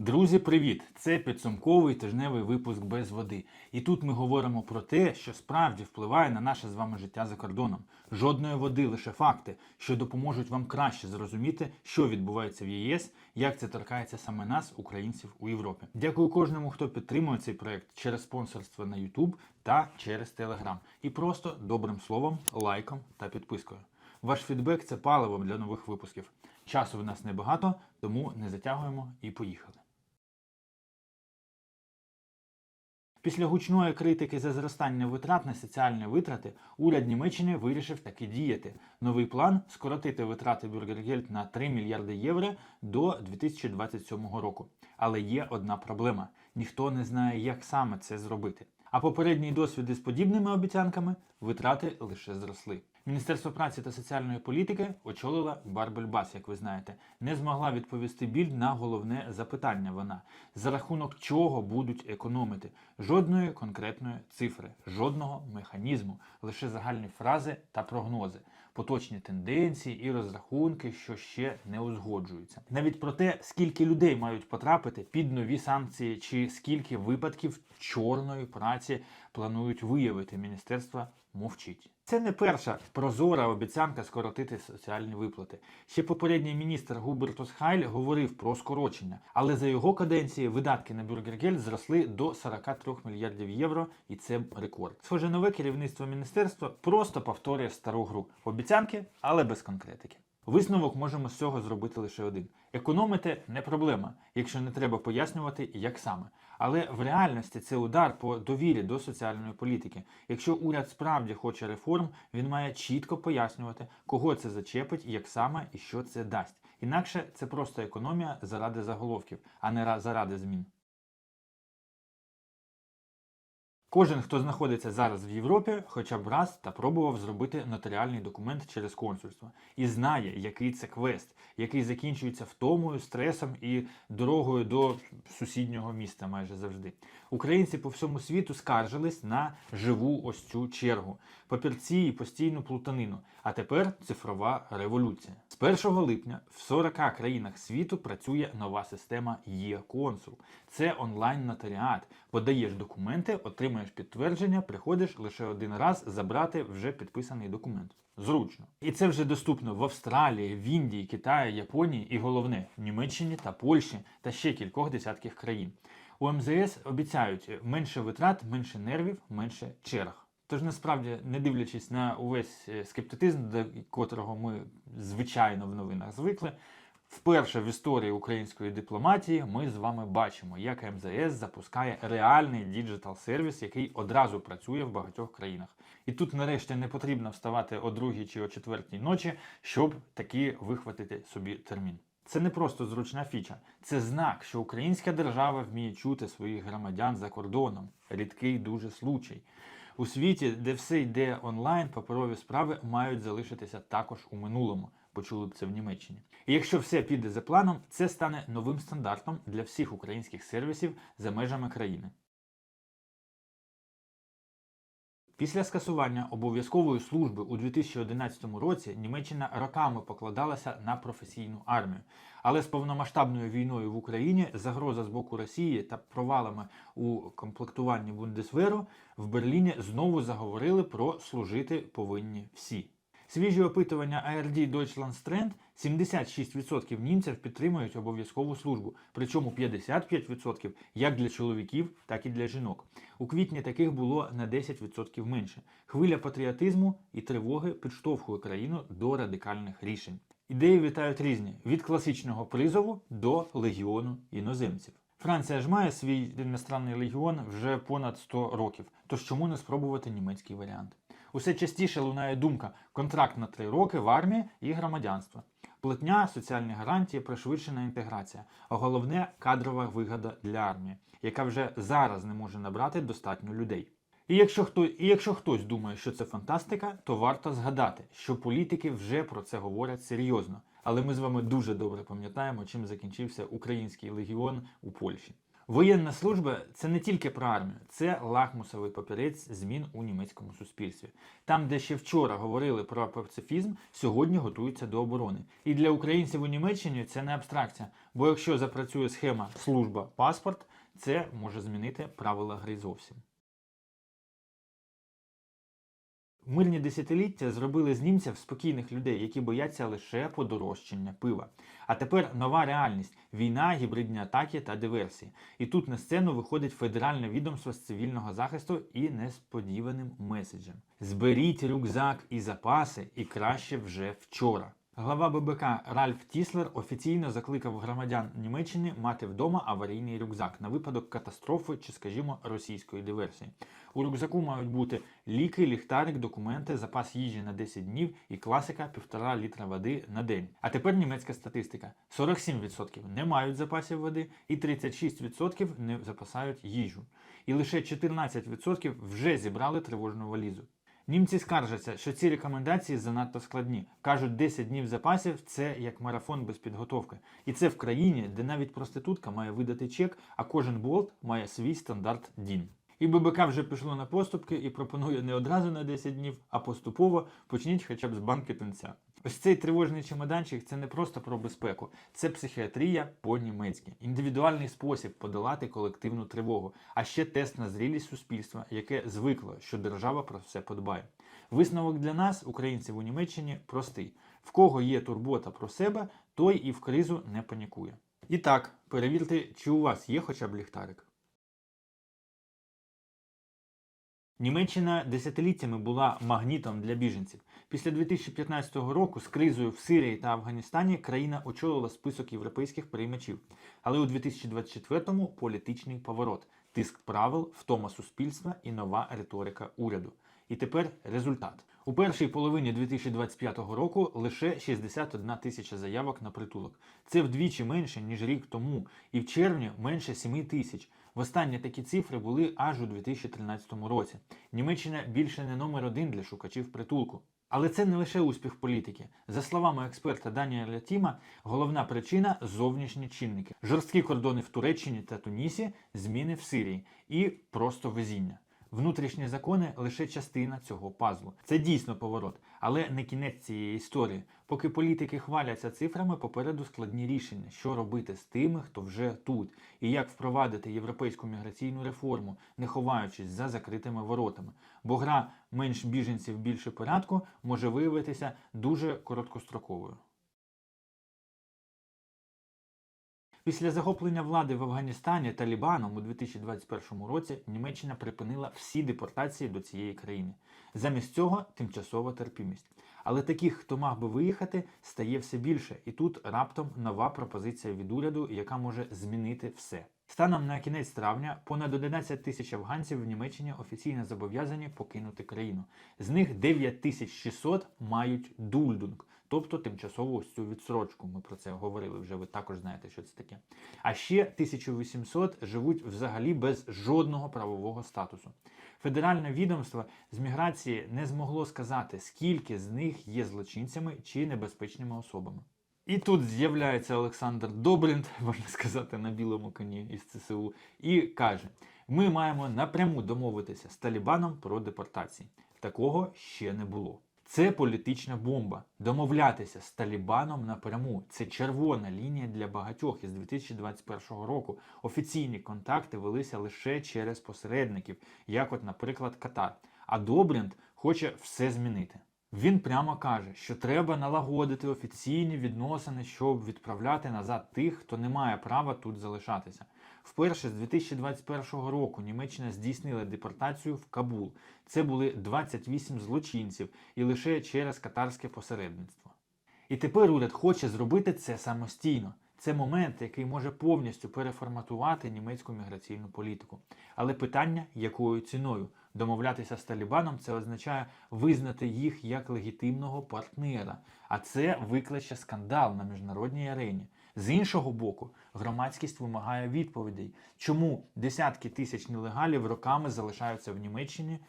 Друзі, привіт! Це підсумковий тижневий випуск без води. І тут ми говоримо про те, що справді впливає на наше з вами життя за кордоном. Жодної води, лише факти, що допоможуть вам краще зрозуміти, що відбувається в ЄС, як це торкається саме нас, українців у Європі. Дякую кожному, хто підтримує цей проект через спонсорство на YouTube та через Telegram. І просто добрим словом, лайком та підпискою. Ваш фідбек це паливо для нових випусків. Часу в нас небагато, тому не затягуємо і поїхали. Після гучної критики за зростання витрат на соціальні витрати уряд Німеччини вирішив таки діяти. Новий план скоротити витрати Бюргергельд на 3 мільярди євро до 2027 року. Але є одна проблема: ніхто не знає, як саме це зробити. А попередній досвід із подібними обіцянками витрати лише зросли. Міністерство праці та соціальної політики очолила Барбель Бас, як ви знаєте, не змогла відповісти біль на головне запитання. Вона за рахунок чого будуть економити. Жодної конкретної цифри, жодного механізму, лише загальні фрази та прогнози, поточні тенденції і розрахунки, що ще не узгоджуються. Навіть про те, скільки людей мають потрапити під нові санкції, чи скільки випадків чорної праці планують виявити міністерство мовчить. Це не перша прозора обіцянка скоротити соціальні виплати. Ще попередній міністр Губертус Хайль говорив про скорочення, але за його каденції видатки на Бюргергель зросли до 43 мільярдів євро, і це рекорд. Схоже, нове керівництво міністерства просто повторює стару гру. Обіцянки, але без конкретики. Висновок можемо з цього зробити лише один: економити не проблема, якщо не треба пояснювати, як саме. Але в реальності це удар по довірі до соціальної політики. Якщо уряд справді хоче реформ, він має чітко пояснювати, кого це зачепить, як саме і що це дасть. Інакше це просто економія заради заголовків, а не заради змін. Кожен, хто знаходиться зараз в Європі, хоча б раз та пробував зробити нотаріальний документ через консульство і знає, який це квест, який закінчується втомою, стресом і дорогою до сусіднього міста майже завжди. Українці по всьому світу скаржились на живу ось цю чергу, папірці і постійну плутанину. А тепер цифрова революція. З 1 липня в 40 країнах світу працює нова система Є-консул. Це онлайн-нотаріат. Подаєш документи, отримаєш підтвердження, приходиш лише один раз забрати вже підписаний документ. Зручно. І це вже доступно в Австралії, в Індії, Китаї, Японії і головне в Німеччині та Польщі та ще кількох десятків країн. У МЗС обіцяють менше витрат, менше нервів, менше черг. Тож насправді, не дивлячись на увесь е, скептицизм, до котрого ми звичайно в новинах звикли, вперше в історії української дипломатії ми з вами бачимо, як МЗС запускає реальний діджитал сервіс, який одразу працює в багатьох країнах. І тут нарешті не потрібно вставати о другій чи о четвертій ночі, щоб таки вихватити собі термін. Це не просто зручна фіча, це знак, що українська держава вміє чути своїх громадян за кордоном. Рідкий дуже случай. У світі, де все йде онлайн, паперові справи мають залишитися також у минулому. Почули б це в Німеччині. І якщо все піде за планом, це стане новим стандартом для всіх українських сервісів за межами країни. Після скасування обов'язкової служби у 2011 році Німеччина роками покладалася на професійну армію. Але з повномасштабною війною в Україні загроза з боку Росії та провалами у комплектуванні Бундесверу в Берліні знову заговорили про служити повинні всі. Свіжі опитування ARD Deutschland Trend 76% німців підтримують обов'язкову службу, причому 55% як для чоловіків, так і для жінок. У квітні таких було на 10% менше. Хвиля патріотизму і тривоги підштовхує країну до радикальних рішень. Ідеї вітають різні: від класичного призову до легіону іноземців. Франція ж має свій іностранний легіон вже понад 100 років. Тож чому не спробувати німецький варіант? Усе частіше лунає думка: контракт на 3 роки в армії і громадянство. Платня, соціальні гарантії, пришвидшена інтеграція, а головне кадрова вигода для армії, яка вже зараз не може набрати достатньо людей. І якщо хто і якщо хтось думає, що це фантастика, то варто згадати, що політики вже про це говорять серйозно. Але ми з вами дуже добре пам'ятаємо, чим закінчився український легіон у Польщі. Воєнна служба це не тільки про армію, це лакмусовий папірець змін у німецькому суспільстві. Там, де ще вчора говорили про пацифізм, сьогодні готуються до оборони. І для українців у Німеччині це не абстракція. Бо якщо запрацює схема служба паспорт, це може змінити правила гри зовсім. Мирні десятиліття зробили з німців спокійних людей, які бояться лише подорожчання пива. А тепер нова реальність війна, гібридні атаки та диверсії. І тут на сцену виходить федеральне відомство з цивільного захисту і несподіваним меседжем: зберіть рюкзак і запаси, і краще вже вчора. Глава ББК Ральф Тіслер офіційно закликав громадян Німеччини мати вдома аварійний рюкзак на випадок катастрофи чи, скажімо, російської диверсії. У рюкзаку мають бути ліки, ліхтарик, документи, запас їжі на 10 днів і класика 1,5 літра води на день. А тепер німецька статистика: 47% не мають запасів води і 36% не запасають їжу. І лише 14% вже зібрали тривожну валізу. Німці скаржаться, що ці рекомендації занадто складні. Кажуть, 10 днів запасів це як марафон без підготовки. І це в країні, де навіть проститутка має видати чек, а кожен болт має свій стандарт Дін. І ББК вже пішло на поступки і пропонує не одразу на 10 днів, а поступово почніть хоча б з банки тенця. Ось цей тривожний чемоданчик це не просто про безпеку, це психіатрія по-німецьки, індивідуальний спосіб подолати колективну тривогу, а ще тест на зрілість суспільства, яке звикло, що держава про все подбає. Висновок для нас, українців у Німеччині, простий: в кого є турбота про себе, той і в кризу не панікує. І так, перевірте, чи у вас є хоча б ліхтарик. Німеччина десятиліттями була магнітом для біженців. Після 2015 року з кризою в Сирії та Афганістані країна очолила список європейських приймачів. Але у 2024-му політичний поворот, тиск правил, втома суспільства і нова риторика уряду. І тепер результат. У першій половині 2025 року лише 61 тисяча заявок на притулок. Це вдвічі менше, ніж рік тому, і в червні менше 7 тисяч. Востаннє такі цифри були аж у 2013 році. Німеччина більше не номер один для шукачів притулку. Але це не лише успіх політики. За словами експерта Даніеля Тіма, головна причина зовнішні чинники: жорсткі кордони в Туреччині та Тунісі, зміни в Сирії і просто везіння. Внутрішні закони лише частина цього пазлу. Це дійсно поворот, але не кінець цієї історії. Поки політики хваляться цифрами, попереду складні рішення, що робити з тими, хто вже тут, і як впровадити європейську міграційну реформу, не ховаючись за закритими воротами. Бо гра менш біженців більше порядку може виявитися дуже короткостроковою. Після захоплення влади в Афганістані Талібаном у 2021 році Німеччина припинила всі депортації до цієї країни. Замість цього тимчасова терпімість. Але таких, хто мав би виїхати, стає все більше, і тут раптом нова пропозиція від уряду, яка може змінити все. Станом на кінець травня понад 11 тисяч афганців в Німеччині офіційно зобов'язані покинути країну. З них 9600 мають дульдунг, тобто тимчасову ось цю відсрочку. Ми про це говорили вже. Ви також знаєте, що це таке. А ще 1800 живуть взагалі без жодного правового статусу. Федеральне відомство з міграції не змогло сказати, скільки з них є злочинцями чи небезпечними особами. І тут з'являється Олександр Добринт, можна сказати, на білому коні із ЦСУ, і каже: ми маємо напряму домовитися з Талібаном про депортації. Такого ще не було. Це політична бомба. Домовлятися з Талібаном напряму. Це червона лінія для багатьох із 2021 року. Офіційні контакти велися лише через посередників, як, от, наприклад, Катар. А Добринт хоче все змінити. Він прямо каже, що треба налагодити офіційні відносини, щоб відправляти назад тих, хто не має права тут залишатися. Вперше з 2021 року Німеччина здійснила депортацію в Кабул. Це були 28 злочинців і лише через катарське посередництво. І тепер уряд хоче зробити це самостійно. Це момент, який може повністю переформатувати німецьку міграційну політику. Але питання, якою ціною домовлятися з Талібаном, це означає визнати їх як легітимного партнера, а це викличе скандал на міжнародній арені. З іншого боку, громадськість вимагає відповідей, чому десятки тисяч нелегалів роками залишаються в Німеччині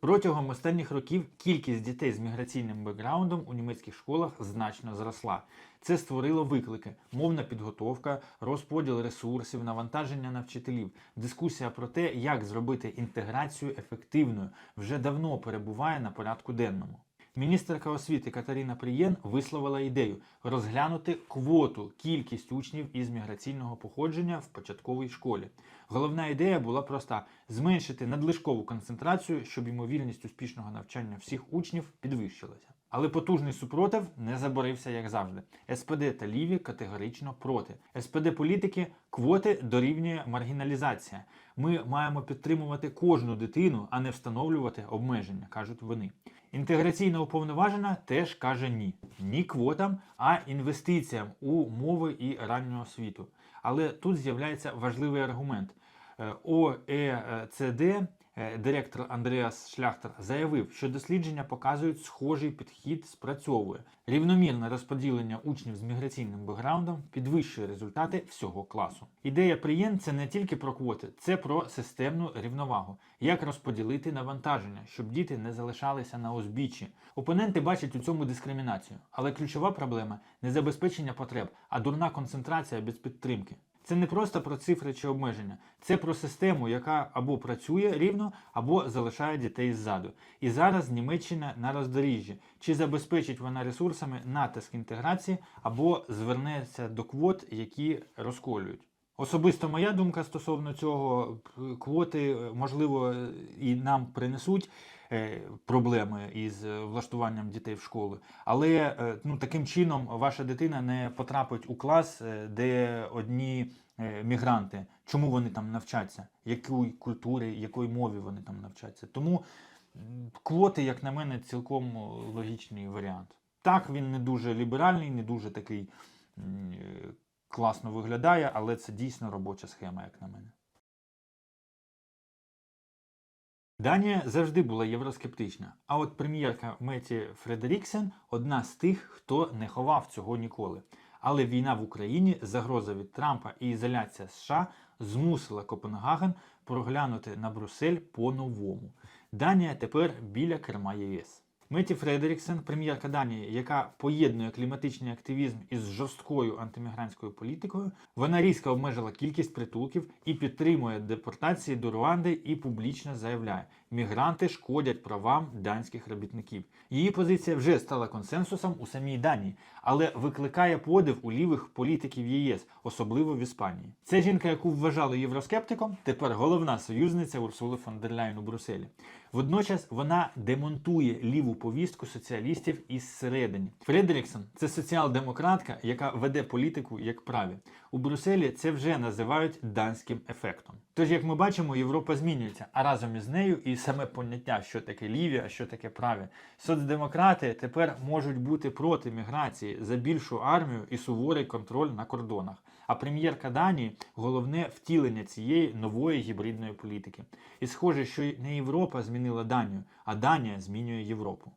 Протягом останніх років кількість дітей з міграційним бекграундом у німецьких школах значно зросла. Це створило виклики: мовна підготовка, розподіл ресурсів, навантаження на вчителів. Дискусія про те, як зробити інтеграцію ефективною, вже давно перебуває на порядку денному. Міністерка освіти Катерина Прієн висловила ідею розглянути квоту кількість учнів із міграційного походження в початковій школі. Головна ідея була проста: зменшити надлишкову концентрацію, щоб ймовірність успішного навчання всіх учнів підвищилася. Але потужний супротив не заборився, як завжди. СПД та Ліві категорично проти. СПД політики квоти дорівнює маргіналізація. Ми маємо підтримувати кожну дитину, а не встановлювати обмеження, кажуть вони. Інтеграційна уповноважена теж каже ні. Ні квотам, а інвестиціям у мови і ранню освіту. Але тут з'являється важливий аргумент. ОЕЦД, е, директор Андреас Шляхтер, заявив, що дослідження показують схожий підхід спрацьовує. Рівномірне розподілення учнів з міграційним бекграундом підвищує результати всього класу. Ідея приєм це не тільки про квоти, це про системну рівновагу, як розподілити навантаження, щоб діти не залишалися на узбіччі. Опоненти бачать у цьому дискримінацію, але ключова проблема не забезпечення потреб, а дурна концентрація без підтримки. Це не просто про цифри чи обмеження, це про систему, яка або працює рівно, або залишає дітей ззаду. І зараз Німеччина на роздоріжжі. Чи забезпечить вона ресурсами натиск інтеграції, або звернеться до квот, які розколюють. Особисто моя думка стосовно цього, квоти, можливо, і нам принесуть проблеми із е, влаштуванням дітей в школи, але ну, таким чином ваша дитина не потрапить у клас, де одні мігранти, чому вони там навчаться, якої культури, якої мові вони там навчаться. Тому квоти, як на мене, цілком логічний варіант. Так, він не дуже ліберальний, не дуже такий класно виглядає, але це дійсно робоча схема, як на мене. Данія завжди була євроскептична, а от прем'єрка Меті Фредеріксен одна з тих, хто не ховав цього ніколи. Але війна в Україні, загроза від Трампа і ізоляція США змусила Копенгаген проглянути на Брюссель по-новому. Данія тепер біля керма ЄС. Меті Фредеріксен, прем'єрка Данії, яка поєднує кліматичний активізм із жорсткою антимігрантською політикою, вона різко обмежила кількість притулків і підтримує депортації до Руанди і публічно заявляє, мігранти шкодять правам данських робітників. Її позиція вже стала консенсусом у самій Данії, але викликає подив у лівих політиків ЄС, особливо в Іспанії. Це жінка, яку вважали євроскептиком, тепер головна союзниця Урсули фон дер Ляйн у Брюсселі. Водночас вона демонтує ліву повістку соціалістів із середини. Фредеріксон це соціал-демократка, яка веде політику як праві. У Брюсселі це вже називають данським ефектом. Тож, як ми бачимо, Європа змінюється, а разом із нею і саме поняття, що таке ліві, а що таке праві. Соцдемократи тепер можуть бути проти міграції за більшу армію і суворий контроль на кордонах. А прем'єрка Данії головне втілення цієї нової гібридної політики. І схоже, що не Європа змінила Данію, а Данія змінює Європу.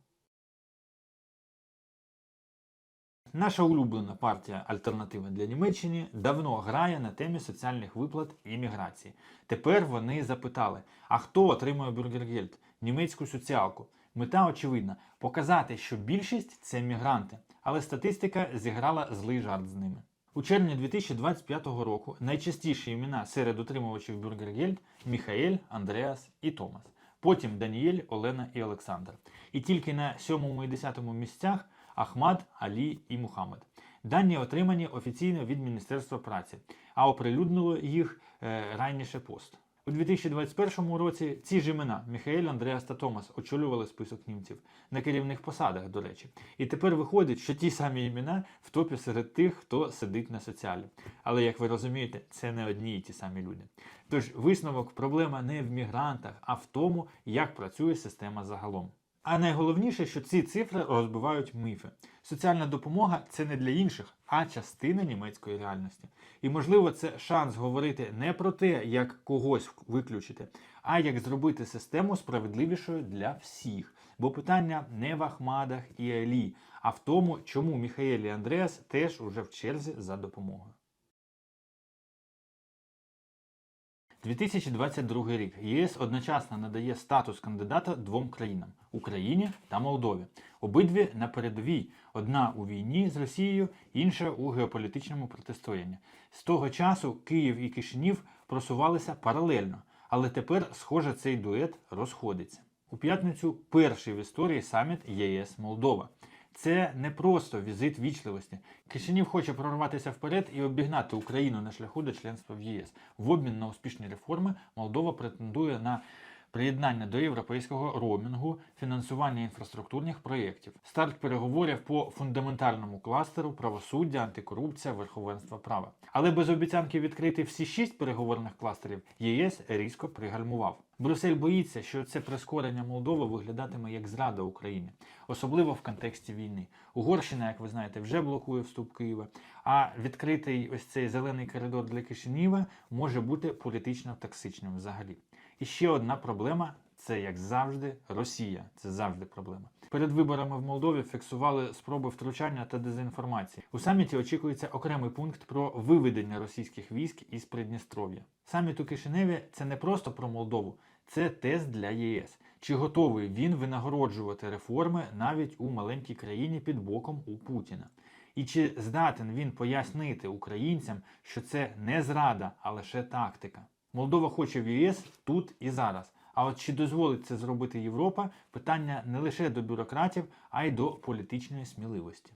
Наша улюблена партія Альтернатива для Німеччини давно грає на темі соціальних виплат і міграції. Тепер вони запитали: а хто отримує бюргергельд? Німецьку соціалку. Мета очевидна показати, що більшість це мігранти, але статистика зіграла злий жарт з ними. У червні 2025 року найчастіші імена серед отримувачів Бюргергельд Міхаель, Андреас і Томас. Потім Даніель, Олена і Олександр. І тільки на 7 і 10 місцях Ахмад, Алі і Мухаммед. Дані отримані офіційно від Міністерства праці, а оприлюднило їх е, раніше пост. У 2021 році ці ж імена Міхаель, Андреас та Томас очолювали список німців на керівних посадах, до речі. І тепер виходить, що ті самі імена в топі серед тих, хто сидить на соціалі. Але як ви розумієте, це не одні і ті самі люди. Тож висновок проблема не в мігрантах, а в тому, як працює система загалом. А найголовніше, що ці цифри розбивають міфи. Соціальна допомога це не для інших, а частина німецької реальності. І, можливо, це шанс говорити не про те, як когось виключити, а як зробити систему справедливішою для всіх. Бо питання не в Ахмадах і Алі, а в тому, чому Міхаель і Андреас теж уже в черзі за допомогою. 2022 рік ЄС одночасно надає статус кандидата двом країнам Україні та Молдові. Обидві на передовій: одна у війні з Росією, інша у геополітичному протистоянні. З того часу Київ і Кишинів просувалися паралельно, але тепер, схоже, цей дует розходиться. У п'ятницю перший в історії саміт ЄС Молдова. Це не просто візит вічливості. Кишинів хоче прорватися вперед і обігнати Україну на шляху до членства в ЄС. В обмін на успішні реформи Молдова претендує на приєднання до європейського роумінгу, фінансування інфраструктурних проєктів, старт переговорів по фундаментальному кластеру правосуддя, антикорупція, верховенство права. Але без обіцянки відкрити всі шість переговорних кластерів ЄС різко пригальмував. Брюссель боїться, що це прискорення Молдови виглядатиме як зрада Україні, особливо в контексті війни. Угорщина, як ви знаєте, вже блокує вступ Києва. А відкритий ось цей зелений коридор для Кишинєва може бути політично токсичним взагалі. І ще одна проблема це, як завжди, Росія. Це завжди проблема. Перед виборами в Молдові фіксували спроби втручання та дезінформації. У саміті очікується окремий пункт про виведення російських військ із Придністров'я. Саміт у Кишиневі це не просто про Молдову, це тест для ЄС. Чи готовий він винагороджувати реформи навіть у маленькій країні під боком у Путіна? І чи здатен він пояснити українцям, що це не зрада, а лише тактика? Молдова хоче в ЄС тут і зараз. А от чи дозволить це зробити Європа, питання не лише до бюрократів, а й до політичної сміливості.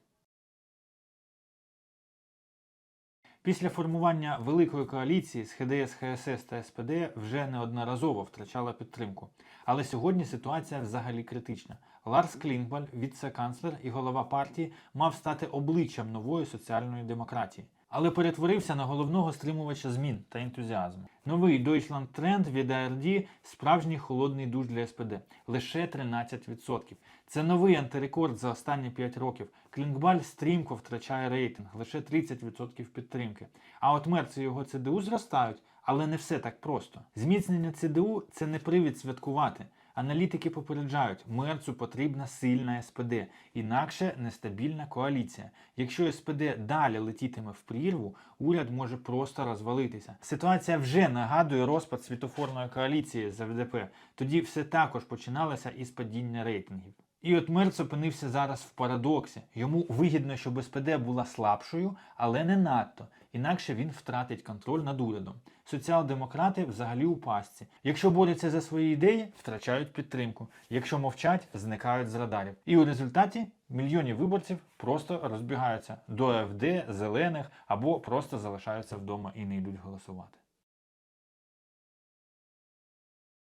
Після формування великої коаліції з ХДС, ХСС та СПД вже неодноразово втрачала підтримку. Але сьогодні ситуація взагалі критична. Ларс Клінгбаль, віце-канцлер і голова партії, мав стати обличчям нової соціальної демократії, але перетворився на головного стримувача змін та ентузіазму. Новий Deutschland Trend від ARD – справжній холодний душ для СПД лише 13%. Це новий антирекорд за останні 5 років. Клінгбаль стрімко втрачає рейтинг, лише 30% підтримки. А от мерці його ЦДУ зростають, але не все так просто. Зміцнення ЦДУ це не привід святкувати. Аналітики попереджають, мерцу потрібна сильна СПД, інакше нестабільна коаліція. Якщо СПД далі летітиме в прірву, уряд може просто розвалитися. Ситуація вже нагадує розпад світофорної коаліції з ФДП. Тоді все також починалося із падіння рейтингів. І от Мерц опинився зараз в парадоксі. Йому вигідно, щоб СПД була слабшою, але не надто. Інакше він втратить контроль над урядом. Соціал-демократи взагалі у пастці. Якщо борються за свої ідеї, втрачають підтримку. Якщо мовчать, зникають з радарів. І у результаті мільйони виборців просто розбігаються до АФД, зелених або просто залишаються вдома і не йдуть голосувати.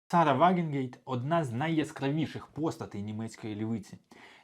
Сара Вагенгейт одна з найяскравіших постатей німецької лівиці.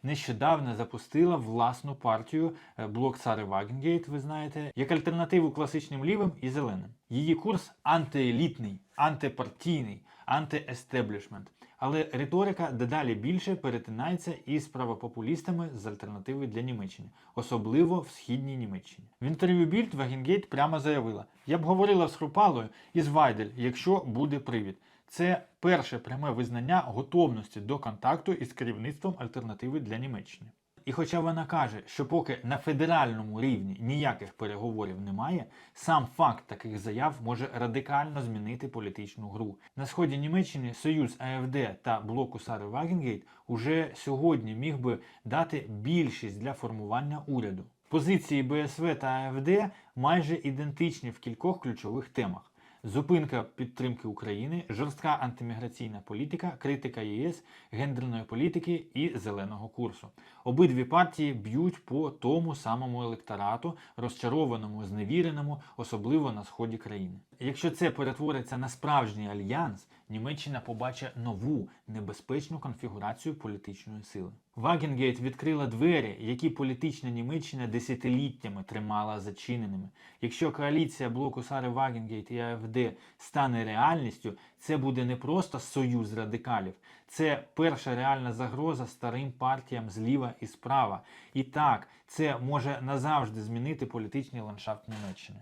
Нещодавно запустила власну партію е, блок Сари Вагенгейт, ви знаєте, як альтернативу класичним лівим і зеленим. Її курс антиелітний, антипартійний, антиестеблішмент. Але риторика дедалі більше перетинається із правопопулістами з альтернативи для Німеччини, особливо в східній Німеччині. В інтерв'ю Більд Вагенгейт прямо заявила: Я б говорила з Хрупалою і з Вайдель, якщо буде привід. Це перше пряме визнання готовності до контакту із керівництвом альтернативи для Німеччини. І хоча вона каже, що поки на федеральному рівні ніяких переговорів немає, сам факт таких заяв може радикально змінити політичну гру. На сході Німеччини союз АФД та блоку Сари Вагенгейт уже сьогодні міг би дати більшість для формування уряду. Позиції БСВ та АФД майже ідентичні в кількох ключових темах. Зупинка підтримки України, жорстка антиміграційна політика, критика ЄС, гендерної політики і зеленого курсу. Обидві партії б'ють по тому самому електорату, розчарованому, зневіреному, особливо на сході країни. Якщо це перетвориться на справжній альянс, Німеччина побачить нову небезпечну конфігурацію політичної сили. Вагенгейт відкрила двері, які політична Німеччина десятиліттями тримала зачиненими. Якщо коаліція блоку Сари Вагенгейт і АФД стане реальністю, це буде не просто союз радикалів, це перша реальна загроза старим партіям зліва і справа. І так, це може назавжди змінити політичний ландшафт Німеччини.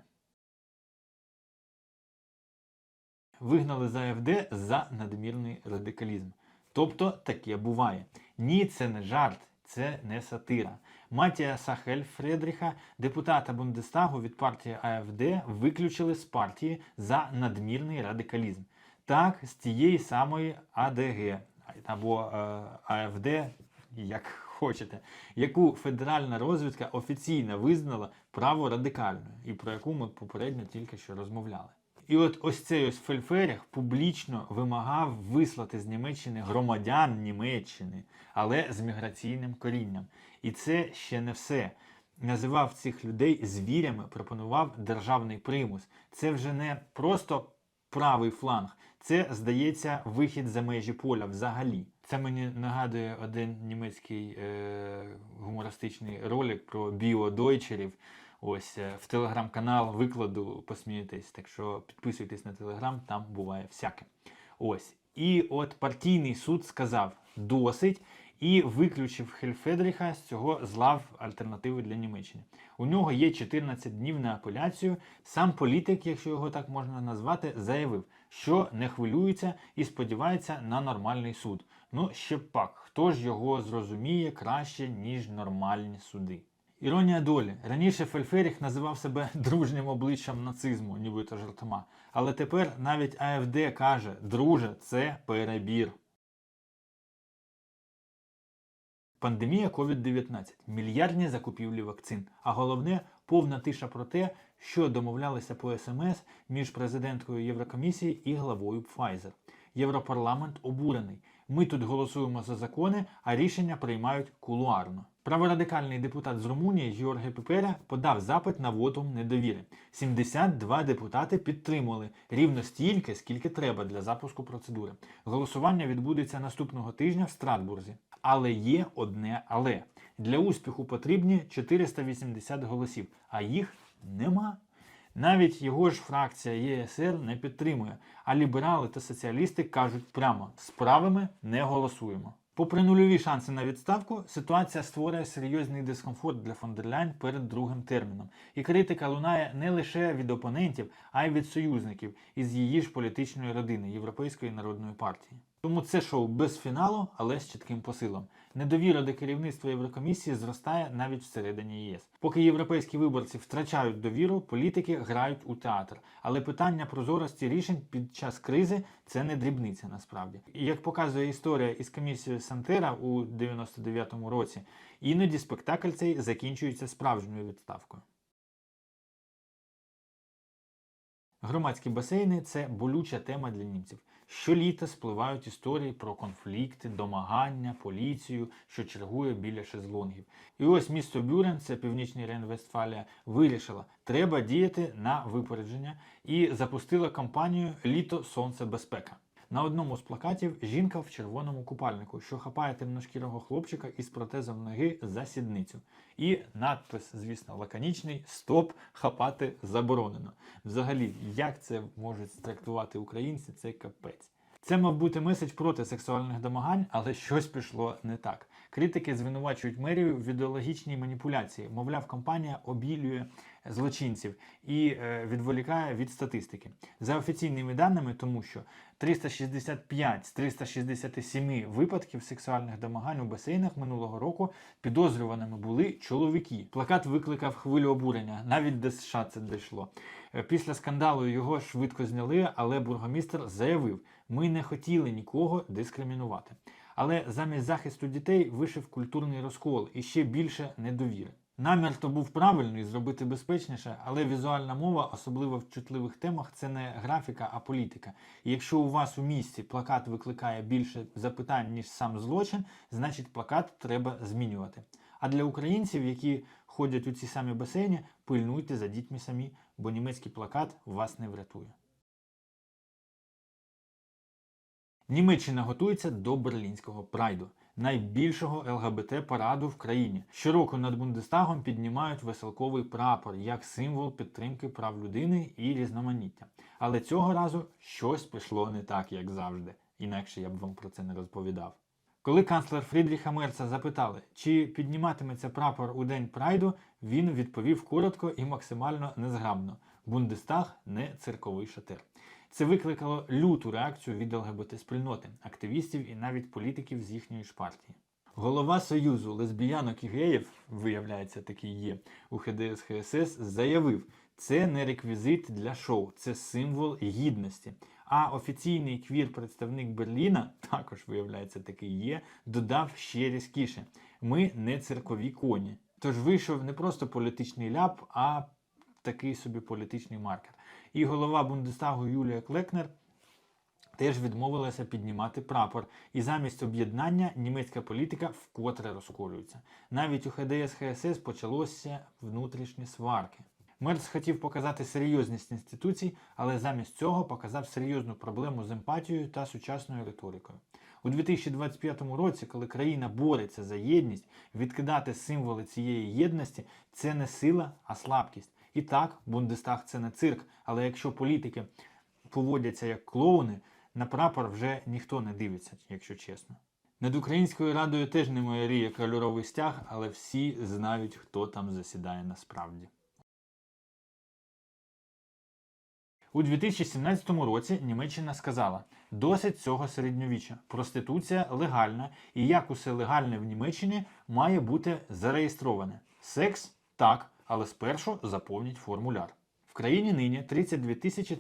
Вигнали з АФД за надмірний радикалізм. Тобто таке буває. Ні, це не жарт, це не сатира. Матіаса Хельфредріха, депутата Бундестагу від партії АФД, виключили з партії за надмірний радикалізм. Так, з тієї самої АДГ або е, АФД, як хочете, яку федеральна розвідка офіційно визнала праворадикальною, і про яку ми попередньо тільки що розмовляли. І от ось цей ось Фельферіх публічно вимагав вислати з Німеччини громадян Німеччини, але з міграційним корінням. І це ще не все. Називав цих людей звірями, пропонував державний примус. Це вже не просто правий фланг, це, здається, вихід за межі поля взагалі. Це мені нагадує один німецький е- гумористичний ролик про біодойчерів. Ось е, в телеграм-канал викладу, посмієтесь. Так що підписуйтесь на телеграм, там буває всяке. Ось. І от партійний суд сказав досить і виключив Хельфедріха з цього з лав альтернативи для Німеччини. У нього є 14 днів на апеляцію. Сам політик, якщо його так можна назвати, заявив, що не хвилюється і сподівається на нормальний суд. Ну, ще пак, хто ж його зрозуміє краще, ніж нормальні суди. Іронія долі. Раніше Фельферіх називав себе дружнім обличчям нацизму, нібито жартома. Але тепер навіть АФД каже, друже, це перебір. Пандемія COVID-19, мільярдні закупівлі вакцин. А головне повна тиша про те, що домовлялися по СМС між президенткою Єврокомісії і главою Pfizer. Європарламент обурений. Ми тут голосуємо за закони, а рішення приймають кулуарно. Праворадикальний депутат з Румунії Георгій Пепера подав запит на вотум недовіри. 72 депутати підтримали рівно стільки, скільки треба для запуску процедури. Голосування відбудеться наступного тижня в Страсбурзі. Але є одне але для успіху потрібні 480 голосів, а їх нема. Навіть його ж фракція ЄСР не підтримує, а ліберали та соціалісти кажуть прямо: з правими не голосуємо. Попри нульові шанси на відставку, ситуація створює серйозний дискомфорт для фон дер перед другим терміном. І критика лунає не лише від опонентів, а й від союзників із її ж політичної родини Європейської народної партії. Тому це шоу без фіналу, але з чітким посилом. Недовіра до керівництва Єврокомісії зростає навіть всередині ЄС. Поки європейські виборці втрачають довіру, політики грають у театр. Але питання прозорості рішень під час кризи це не дрібниця насправді. І як показує історія із комісією Сантера у 99-му році, іноді спектакль цей закінчується справжньою відставкою. Громадські басейни це болюча тема для німців. Щоліта спливають історії про конфлікти, домагання, поліцію, що чергує біля шезлонгів. І ось місто Бюрен, це північний Рейн-Вестфалія, вирішила, треба діяти на випередження і запустила кампанію Літо Сонце Безпека. На одному з плакатів жінка в червоному купальнику, що хапає темношкірого хлопчика із протезом ноги за сідницю. І надпис, звісно, лаконічний Стоп хапати заборонено. Взагалі, як це можуть трактувати українці, це капець. Це мав бути меседж проти сексуальних домагань, але щось пішло не так. Критики звинувачують мерію в ідеологічній маніпуляції. Мовляв, компанія обілює злочинців і е, відволікає від статистики. За офіційними даними, тому що 365 з 367 випадків сексуальних домагань у басейнах минулого року підозрюваними були чоловіки. Плакат викликав хвилю обурення. Навіть до США це дійшло. Е, Після скандалу його швидко зняли, але бургомістр заявив: ми не хотіли нікого дискримінувати. Але замість захисту дітей вишив культурний розкол і ще більше недовіри. Намір то був правильний зробити безпечніше, але візуальна мова, особливо в чутливих темах, це не графіка, а політика. І якщо у вас у місті плакат викликає більше запитань, ніж сам злочин, значить плакат треба змінювати. А для українців, які ходять у ці самі басейні, пильнуйте за дітьми самі, бо німецький плакат вас не врятує. Німеччина готується до берлінського прайду, найбільшого ЛГБТ-параду в країні. Щороку над Бундестагом піднімають веселковий прапор як символ підтримки прав людини і різноманіття. Але цього разу щось пішло не так, як завжди. Інакше я б вам про це не розповідав. Коли канцлер Фрідріха Мерца запитали, чи підніматиметься прапор у день прайду, він відповів коротко і максимально незграбно: Бундестаг не цирковий шатер. Це викликало люту реакцію від ЛГБТ спільноти, активістів і навіть політиків з їхньої ж партії. Голова Союзу лесбіянок і геїв, виявляється, такий є у ХДС ХСС, заявив, це не реквізит для шоу, це символ гідності. А офіційний квір-представник Берліна, також виявляється, такий є, додав ще різкіше: ми не циркові коні. Тож вийшов не просто політичний ляп, а такий собі політичний маркер. І голова Бундестагу Юлія Клекнер теж відмовилася піднімати прапор. І замість об'єднання німецька політика вкотре розколюється. Навіть у ХДС ХСС почалося внутрішні сварки. Мерц хотів показати серйозність інституцій, але замість цього показав серйозну проблему з емпатією та сучасною риторикою. У 2025 році, коли країна бореться за єдність, відкидати символи цієї єдності це не сила, а слабкість. І так, Бундестаг це не цирк, але якщо політики поводяться як клоуни, на прапор вже ніхто не дивиться, якщо чесно. Над Українською радою теж не майоріє кольоровий стяг, але всі знають, хто там засідає насправді. У 2017 році Німеччина сказала: досить цього середньовіччя. Проституція легальна, і як усе легальне в Німеччині має бути зареєстроване. Секс так, але спершу заповніть формуляр. В країні нині 32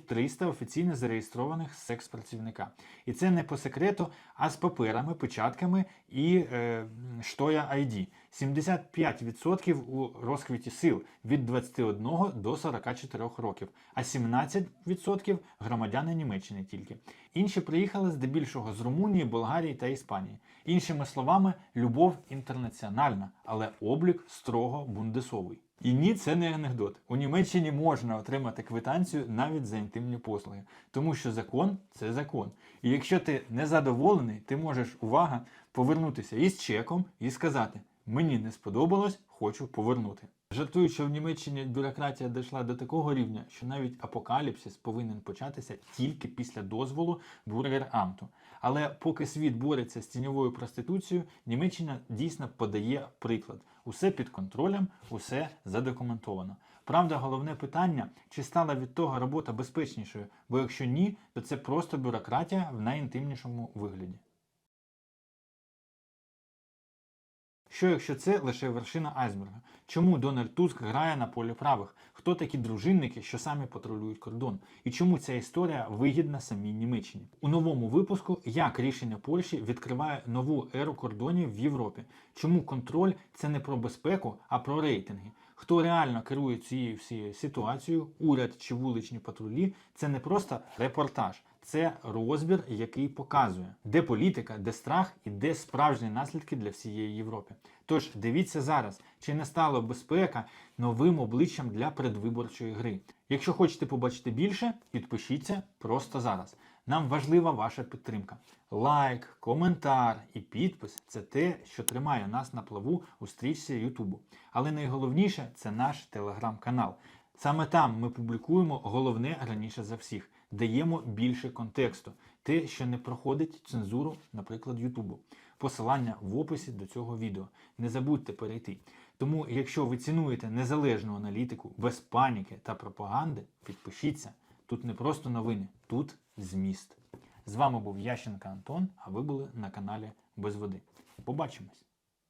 300 офіційно зареєстрованих секс-працівника. І це не по секрету, а з паперами, печатками і е, штоя ID. 75% у розквіті сил від 21 до 44 років, а 17% громадяни Німеччини тільки. Інші приїхали здебільшого з Румунії, Болгарії та Іспанії. Іншими словами, любов інтернаціональна, але облік строго бундесовий. І ні, це не анекдот. У Німеччині можна отримати квитанцію навіть за інтимні послуги, тому що закон це закон. І якщо ти незадоволений, ти можеш увага повернутися із чеком і сказати: Мені не сподобалось, хочу повернути. Жартую, що в Німеччині бюрократія дійшла до такого рівня, що навіть апокаліпсис повинен початися тільки після дозволу бургер-амту. Але поки світ бореться з тіньовою проституцією, Німеччина дійсно подає приклад. Усе під контролем, усе задокументовано. Правда, головне питання, чи стала від того робота безпечнішою, бо якщо ні, то це просто бюрократія в найінтимнішому вигляді. Що якщо це лише вершина айсберга? Чому Дональд Туск грає на полі правих? Хто такі дружинники, що самі патрулюють кордон? І чому ця історія вигідна самій Німеччині? У новому випуску як рішення Польщі відкриває нову еру кордонів в Європі? Чому контроль це не про безпеку, а про рейтинги? Хто реально керує цією всією ситуацією, уряд чи вуличні патрулі, це не просто репортаж, це розбір, який показує, де політика, де страх і де справжні наслідки для всієї Європи. Тож дивіться зараз, чи не стала безпека новим обличчям для предвиборчої гри. Якщо хочете побачити більше, підпишіться просто зараз. Нам важлива ваша підтримка. Лайк, коментар і підпис це те, що тримає нас на плаву у стрічці Ютубу. Але найголовніше це наш телеграм-канал. Саме там ми публікуємо головне раніше за всіх, даємо більше контексту, те, що не проходить цензуру, наприклад, Ютубу. Посилання в описі до цього відео. Не забудьте перейти. Тому, якщо ви цінуєте незалежну аналітику без паніки та пропаганди, підпишіться. Тут не просто новини, тут зміст. З вами був Ященка Антон, а ви були на каналі Без Води. Побачимось!